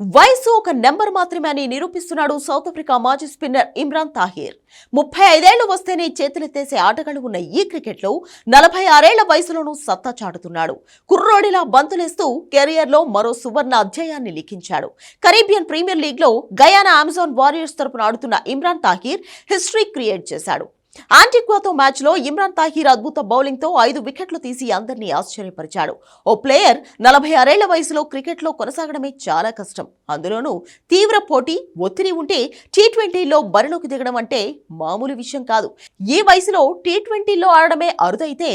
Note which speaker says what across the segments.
Speaker 1: వయసు ఒక నెంబర్ మాత్రమే అని నిరూపిస్తున్నాడు సౌత్ ఆఫ్రికా మాజీ స్పిన్నర్ ఇమ్రాన్ తాహిర్. ముప్పై ఐదేళ్ళు వస్తేనే చేతులెత్తేసే ఆటగాళ్ళు ఉన్న ఈ క్రికెట్లో నలభై ఆరేళ్ళ వయసులోనూ సత్తా చాటుతున్నాడు. కుర్రోడిలా బంతులేస్తూ కెరియర్లో మరో సువర్ణ అధ్యాయాన్ని లిఖించాడు. కరీబియన్ ప్రీమియర్ లీగ్లో గయానా అమెజాన్ వారియర్స్ తరపున ఆడుతున్న ఇమ్రాన్ తాహిర్ హిస్టరీ క్రియేట్ చేశాడు. ఆంటిగ్వాతో మ్యాచ్లో ఇమ్రాన్ తాహీర్ అద్భుత బౌలింగ్తో ఐదు వికెట్లు తీసి అందరినీ ఆశ్చర్యపరిచాడు. ఓ ప్లేయర్ నలభై ఆరేళ్ళ వయసులో క్రికెట్లో కొనసాగడమే చాలా కష్టం. అందులోనూ తీవ్ర పోటీ ఒత్తిడి ఉంటే టీ ట్వంటీలో బరిలోకి దిగడం అంటే మామూలు విషయం కాదు. ఈ వయసులో టీ ట్వంటీలో ఆడడమే అరుదైతే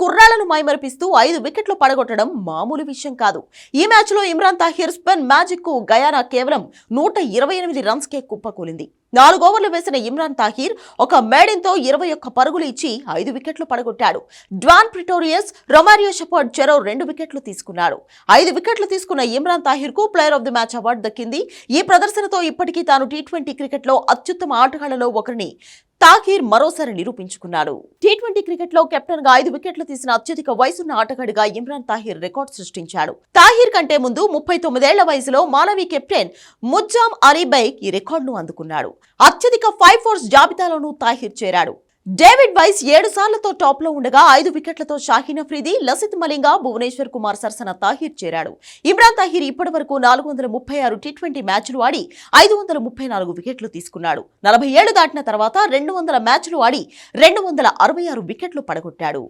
Speaker 1: కుర్రాలను మైమరిపిస్తూ ఐదు వికెట్లు పడగొట్టడం మామూలు విషయం కాదు. ఈ మ్యాచ్లో ఇమ్రాన్ తాహిర్ స్పెన్ మ్యాజిక్కు గయానా కేవలం నూట ఇరవై ఎనిమిది రన్స్కే కుప్పకూలింది. నాలుగు ఓవర్లు వేసిన ఇమ్రాన్ తాహిర్ ఒక మేడింతో ఇరవై ఒక్క పరుగులు ఇచ్చి ఐదు వికెట్లు పడగొట్టాడు. డ్వాన్ ప్రిటోరియస్ రొమారియో షెపర్డ్ చెరో రెండు వికెట్లు తీసుకున్నాడు. ఐదు వికెట్లు తీసుకున్న Imran తాహిర్కు player of the match award దక్కింది. ఈ ప్రదర్శనతో ఇప్పటికీ తాను టీ ట్వంటీ క్రికెట్లో అత్యుత్తమ ఆటగాళ్ళలో ఒకరిని తాహిర్ మరోసారి నిరూపించుకున్నాడు. టీ ట్వంటీ క్రికెట్లో కెప్టెన్గా ఐదు వికెట్లు తీసిన అత్యధిక వయసున్న ఆటగాడిగా ఇమ్రాన్ తాహిర్ రికార్డు సృష్టించాడు. తాహిర్ కంటే ముందు ముప్పై తొమ్మిదేళ్ళ వయసులో మాలవి కెప్టెన్ ముజ్జాం అలీబైక్ ఈ రికార్డును అందుకున్నాడు. అత్యధిక ఫైవ్ ఫోర్స్ జాబితాలోనూ తాహిర్ చేరాడు. డేవిడ్ వైస్ ఏడు సార్లతో టాప్లో ఉండగా ఐదు వికెట్లతో షాహీన్ అఫ్రీది లసిత్ మలింగా భువనేశ్వర్ కుమార్ సరసన తాహిర్ చేరాడు. ఇమ్రాన్ తాహిర్ ఇప్పటి వరకు నాలుగు వందల ముప్పై ఆరు టీ ట్వంటీ మ్యాచ్లు ఆడి ఐదు వందల ముప్పై నాలుగు వికెట్లు తీసుకున్నాడు. నలభై ఏళ్ళు దాటిన తర్వాత రెండు వందల మ్యాచ్లు ఆడి రెండు వందల అరవై ఆరు వికెట్లు పడగొట్టాడు.